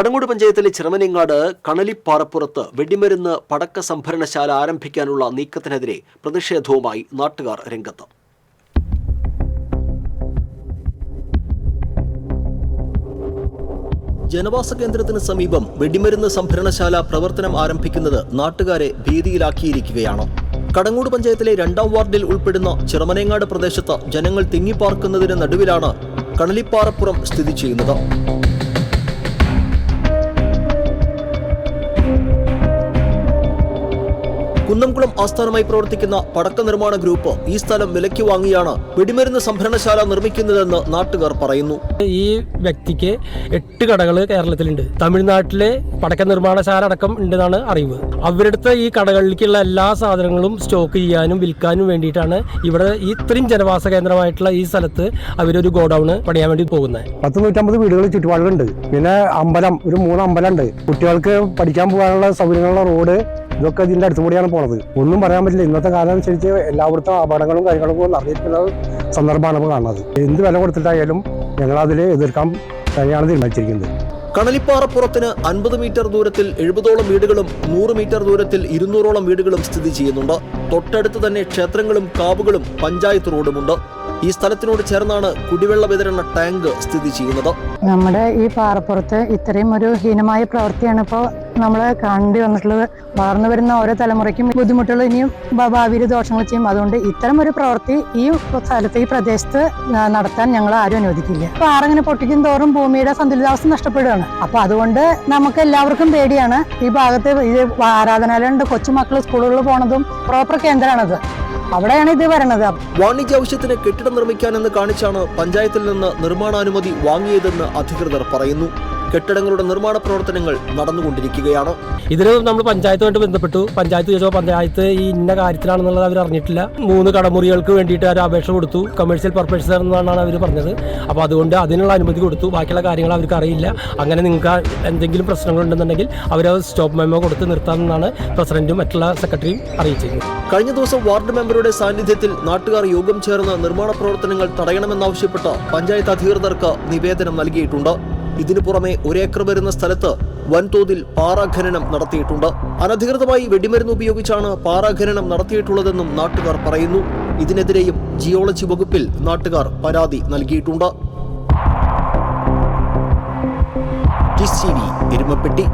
കടങ്ങോട് പഞ്ചായത്തിലെ ചിറമനങ്ങാട് കണലിപ്പാറപ്പുറത്ത് വെടിമരുന്ന് പടക്ക സംഭരണശാല ആരംഭിക്കാനുള്ള നീക്കത്തിനെതിരെ പ്രതിഷേധവുമായി നാട്ടുകാർ രംഗത്ത്. ജനവാസ കേന്ദ്രത്തിന് സമീപം വെടിമരുന്ന് സംഭരണശാല പ്രവർത്തനം ആരംഭിക്കുന്നത് നാട്ടുകാരെ ഭീതിയിലാക്കിയിരിക്കുകയാണ്. കടങ്ങൂട് പഞ്ചായത്തിലെ രണ്ടാം വാർഡിൽ ഉൾപ്പെടുന്ന ചിറമനേങ്ങാട് പ്രദേശത്ത് ജനങ്ങൾ തിങ്ങിപ്പാർക്കുന്നതിന് നടുവിലാണ് കണലിപ്പാറപ്പുറം സ്ഥിതി ചെയ്യുന്നത്. കുന്നംകുളം ആസ്ഥാനമായി പ്രവർത്തിക്കുന്ന പടക്ക നിർമ്മാണ ഗ്രൂപ്പ് ഈ സ്ഥലം വിലയ്ക്ക് വാങ്ങിയാണ് വെടിമരുന്ന് സംഭരണശാല നിർമ്മിക്കുന്നതെന്ന് നാട്ടുകാർ പറയുന്നു. ഈ വ്യക്തിക്ക് എട്ട് കടകൾ കേരളത്തിലുണ്ട്. തമിഴ്നാട്ടിലെ പടക്ക നിർമ്മാണശാല അടക്കം ഉണ്ടെന്നാണ് അറിവ്. അവരുടെ ഈ കടകളിലേക്കുള്ള എല്ലാ സാധനങ്ങളും സ്റ്റോക്ക് ചെയ്യാനും വിൽക്കാനും വേണ്ടിയിട്ടാണ് ഇവിടെ ഈ ഇത്രയും ജനവാസ കേന്ദ്രമായിട്ടുള്ള ഈ സ്ഥലത്ത് അവരൊരു ഗോഡൌൺ പണിയാൻ വേണ്ടി പോകുന്നത്. പത്ത് നൂറ്റമ്പത് വീടുകൾ ചുറ്റുപാടുകളുണ്ട്. പിന്നെ അമ്പലം ഒരു മൂന്ന് അമ്പലം ഉണ്ട് കുട്ടികൾക്ക് പഠിക്കാൻ പോകാനുള്ള സൗകര്യങ്ങളുള്ള റോഡ് ഇതൊക്കെ ഇതിന്റെ അടുത്തുകൂടിയാണ് പോണത്. ഒന്നും പറയാൻ പറ്റില്ല. ഇന്നത്തെ കാലം അനുസരിച്ച് എല്ലായിടത്തും അപകടങ്ങളും കാര്യങ്ങളും നടന്നിരിക്കുന്ന സന്ദർഭമാണ് കാണുന്നത്. എന്ത് വില കൊടുത്തിട്ടായാലും ഞങ്ങൾ അതിൽ എതിർക്കാൻ തന്നെയാണ് തീരുമാനിച്ചിരിക്കുന്നത്. കണലിപ്പാറപ്പുറത്തിന് അൻപത് മീറ്റർ ദൂരത്തിൽ എഴുപതോളം വീടുകളും നൂറ് മീറ്റർ ദൂരത്തിൽ ഇരുന്നൂറോളം വീടുകളും സ്ഥിതി ചെയ്യുന്നുണ്ട്. തൊട്ടടുത്ത് തന്നെ ക്ഷേത്രങ്ങളും കാവുകളും പഞ്ചായത്ത് റോഡുമുണ്ട്. ഈ സ്ഥലത്തിനോട് ചേർന്നാണ് കുടിവെള്ള വിതരണ ടാങ്ക് സ്ഥിതി ചെയ്യുന്നത്. നമ്മുടെ ഈ പാറപ്പുറത്ത് ഇത്രയും ഒരു ഹീനമായ പ്രവൃത്തിയാണ് ഇപ്പോൾ നമ്മൾ കണ്ടു വന്നിട്ടുള്ളത്. വളർന്നു വരുന്ന ഓരോ തലമുറയ്ക്കും ബുദ്ധിമുട്ടുകൾ ഇനിയും ഭാവിയിൽ ദോഷങ്ങൾ ചെയ്യും. അതുകൊണ്ട് ഇത്തരം ഒരു പ്രവൃത്തി ഈ സ്ഥലത്ത് ഈ പ്രദേശത്ത് നടത്താൻ ഞങ്ങൾ ആരും അനുവദിക്കില്ല. പാറ ഇങ്ങനെ പൊട്ടിക്കും തോറും ഭൂമിയുടെ സന്തുലിതാവസ്ഥ നഷ്ടപ്പെടുകയാണ്. അപ്പൊ അതുകൊണ്ട് നമുക്ക് എല്ലാവർക്കും പേടിയാണ് ഈ ഭാഗത്ത് ഇത് ആരാധനാലയമുണ്ട് കൊച്ചുമക്കൾ സ്കൂളുകളിൽ പോണതും പ്രോപ്പർ കേന്ദ്രമാണത്. അവിടെയാണ് ഇത് വരണത്. വാണിജ്യ ആവശ്യത്തിന് കെട്ടിടം നിർമ്മിക്കാനെന്ന് കാണിച്ചാണ് പഞ്ചായത്തിൽ നിന്ന് നിർമ്മാണാനുമതി വാങ്ങിയതെന്ന് അധികൃതർ പറയുന്നു. കെട്ടിടങ്ങളുടെ നിർമ്മാണ പ്രവർത്തനങ്ങൾ നടന്നുകൊണ്ടിരിക്കുകയാണ്. ഇതിന് നമ്മൾ പഞ്ചായത്തുമായിട്ട് ബന്ധപ്പെട്ടു. പഞ്ചായത്ത് ചോദിച്ചപ്പോൾ പഞ്ചായത്ത് ഈ ഇന്ന കാര്യത്തിലാണെന്നുള്ളത് അവർ അറിഞ്ഞിട്ടില്ല. മൂന്ന് കടമുറികൾക്ക് വേണ്ടിയിട്ട് അവർ അപേക്ഷ കൊടുത്തു. കമേഴ്ഷ്യൽ പർപ്പസ് എന്നാണ് അവർ പറഞ്ഞത്. അപ്പോൾ അതുകൊണ്ട് അതിനുള്ള അനുമതി കൊടുത്തു. ബാക്കിയുള്ള കാര്യങ്ങൾ അവർക്ക് അറിയില്ല. അങ്ങനെ നിങ്ങൾക്ക് എന്തെങ്കിലും പ്രശ്നങ്ങളുണ്ടെന്നുണ്ടെങ്കിൽ അവർ സ്റ്റോപ്പ് മെമ്മോ കൊടുത്ത് നിർത്താമെന്നാണ് പ്രസിഡന്റും മറ്റുള്ള സെക്രട്ടറിയും അറിയിച്ചിരുന്നത്. കഴിഞ്ഞ ദിവസം വാർഡ് മെമ്പറുടെ സാന്നിധ്യത്തിൽ നാട്ടുകാർ യോഗം ചേർന്ന് നിർമ്മാണ പ്രവർത്തനങ്ങൾ തടയണമെന്നാവശ്യപ്പെട്ട് പഞ്ചായത്ത് അധികൃതർക്ക് നിവേദനം നൽകിയിട്ടുണ്ട്. ഇതിനു പുറമെ ഒരേക്കർ വരുന്ന സ്ഥലത്ത് വൻതോതിൽ പാറാഖനനം നടത്തിയിട്ടുണ്ട്. അനധികൃതമായി വെടിമരുന്ന് ഉപയോഗിച്ചാണ് പാറാഖനനം നടത്തിയിട്ടുള്ളതെന്നും നാട്ടുകാർ പറയുന്നു. ഇതിനെതിരെയും ജിയോളജി വകുപ്പിൽ നാട്ടുകാർ പരാതി നൽകിയിട്ടുണ്ട്. ടി എരുമപ്പെട്ടി.